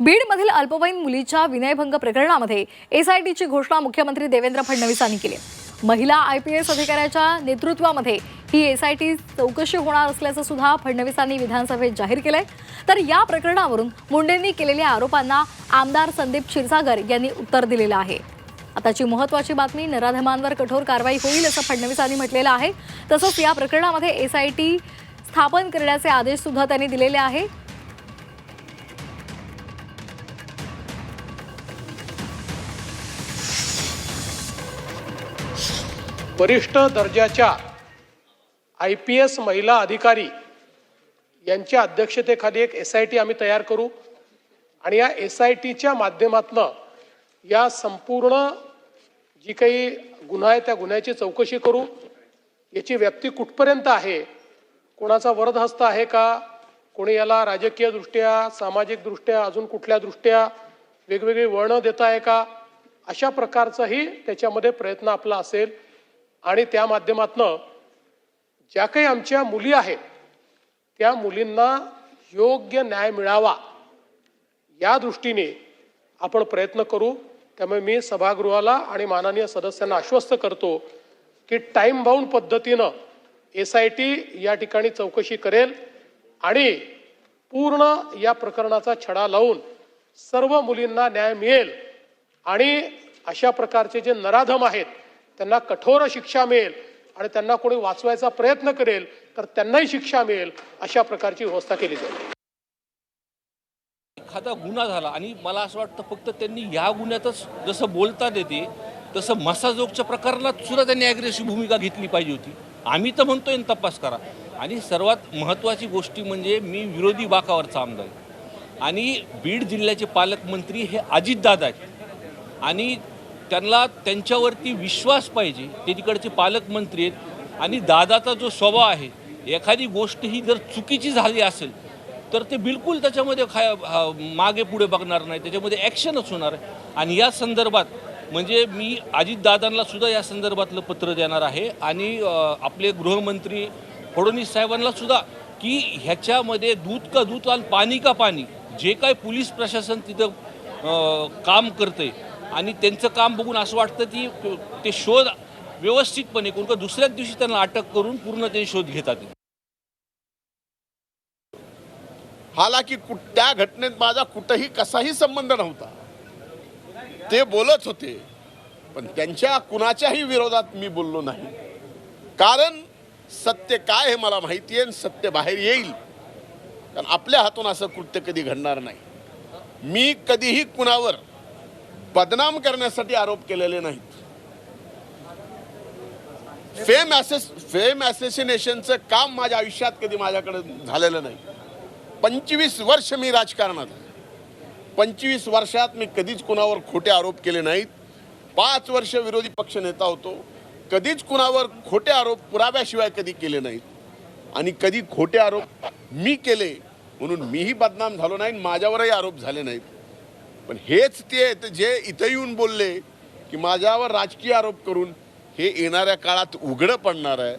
बीडमधील अल्पवयीन मुलीच्या विनयभंग प्रकरणामध्ये एसआयटीची घोषणा मुख्यमंत्री देवेंद्र फडणवीसांनी केली. महिला आय पी एस अधिकाऱ्याच्या नेतृत्वामध्ये ही एसआयटी चौकशी होणार असल्याचं सुद्धा फडणवीसांनी विधानसभेत जाहीर केलंय. तर या प्रकरणावरून मुंडेंनी केलेल्या आरोपांना आमदार संदीप क्षीरसागर यांनी उत्तर दिलेलं आहे. आताची महत्वाची बातमी नराधमांवर कठोर कारवाई होईल असं फडणवीसांनी म्हटलेलं आहे. तसंच या प्रकरणामध्ये एसआयटी स्थापन करण्याचे आदेश सुद्धा त्यांनी दिलेले आहे. वरिष्ठ दर्जाच्या आय पी एस महिला अधिकारी यांच्या अध्यक्षतेखाली एक एस आय टी आम्ही तयार करू. आणि या एस आय टीच्या माध्यमातनं या संपूर्ण जी काही गुन्हा आहे त्या गुन्ह्याची चौकशी करू. याची व्याप्ती कुठपर्यंत आहे कोणाचा वरदहस्त आहे का कोणी याला राजकीय दृष्ट्या सामाजिक दृष्ट्या अजून कुठल्या दृष्ट्या वेगवेगळी वळणं देत आहे का अशा प्रकारचाही त्याच्यामध्ये प्रयत्न आपला असेल. आणि त्या माध्यमातनं ज्या काही आमच्या मुली आहेत त्या मुलींना योग्य न्याय मिळावा या दृष्टीने आपण प्रयत्न करू. त्यामुळे मी सभागृहाला आणि माननीय सदस्यांना आश्वस्त करतो की टाईम बाउंड पद्धतीनं एस आय टी या ठिकाणी चौकशी करेल आणि पूर्ण या प्रकरणाचा छडा लावून सर्व मुलींना न्याय मिळेल. आणि अशा प्रकारचे जे नराधम आहेत त्यांना कठोर शिक्षा मिळेल आणि त्यांना कोणी वाचवायचा प्रयत्न करेल तर त्यांनाही शिक्षा मिळेल अशा प्रकारची व्यवस्था केली जाईल. एखादा गुन्हा झाला आणि मला असं वाटतं फक्त त्यांनी ह्या गुन्ह्यातच जसं बोलतात येते तसं मसाजोगच्या प्रकरणात सुद्धा त्यांनी ॲग्रेसिव्ह भूमिका घेतली पाहिजे होती. आम्ही तर म्हणतोय तपास करा. आणि सर्वात महत्त्वाची गोष्टी म्हणजे मी विरोधी बाकावरचा आमदार आणि बीड जिल्ह्याचे पालकमंत्री हे अजितदादा आहेत. आणि त्यांना त्यांच्यावरती विश्वास पाहिजे. ते तिकडचे पालकमंत्री आहेत. आणि दादाचा जो स्वभाव आहे एखादी गोष्ट ही जर चुकीची झाली असेल तर ते बिलकुल त्याच्यामध्ये खा मागे पुढे बघणार नाही. त्याच्यामध्ये ॲक्शनच होणार आहे. आणि या संदर्भात म्हणजे मी अजितदादांना सुद्धा या संदर्भातलं पत्र देणार आहे. आणि आपले गृहमंत्री फडणवीस साहेबांना सुद्धा की ह्याच्यामध्ये दूध का दूध आणि पाणी का पाणी जे काय पोलीस प्रशासन तिथं काम करते आणि त्यांचं काम बघून असं वाटतं की ते शोध व्यवस्थितपणे कोणतं का दुसऱ्याच दिवशी त्यांना अटक करून पूर्ण ते शोध घेतात. हालाकी कुठ त्या घटनेत माझा कुठंही कसाही संबंध नव्हता. ते बोलत होते पण त्यांच्या कुणाच्याही विरोधात मी बोललो नाही. कारण सत्य काय हे मला माहिती आहे आणि सत्य बाहेर येईल. कारण आपल्या हातून असं कृत्य कधी घडणार नाही. मी कधीही कुणावर बदनाम करण्यासाठी आरोप केलेले नाहीत. फेम ॲसेस फेम ॲसेसिनेशनचं काम माझ्या आयुष्यात कधी माझ्याकडे झालेलं नाही. पंचवीस वर्ष मी राजकारणात पंचवीस वर्षात मी कधीच कुणावर खोटे आरोप केले नाहीत. पाच वर्ष विरोधी पक्ष नेता होतो. कधीच कुणावर खोटे आरोप पुराव्याशिवाय कधी केले नाहीत. आणि कधी खोटे आरोप मी केले म्हणून मीही बदनाम झालो नाही आणि माझ्यावरही आरोप झाले नाहीत. पण हेच ते जे इथं येऊन बोलले की माझ्यावर राजकीय आरोप करून हे येणाऱ्या काळात उघडं पडणार आहे.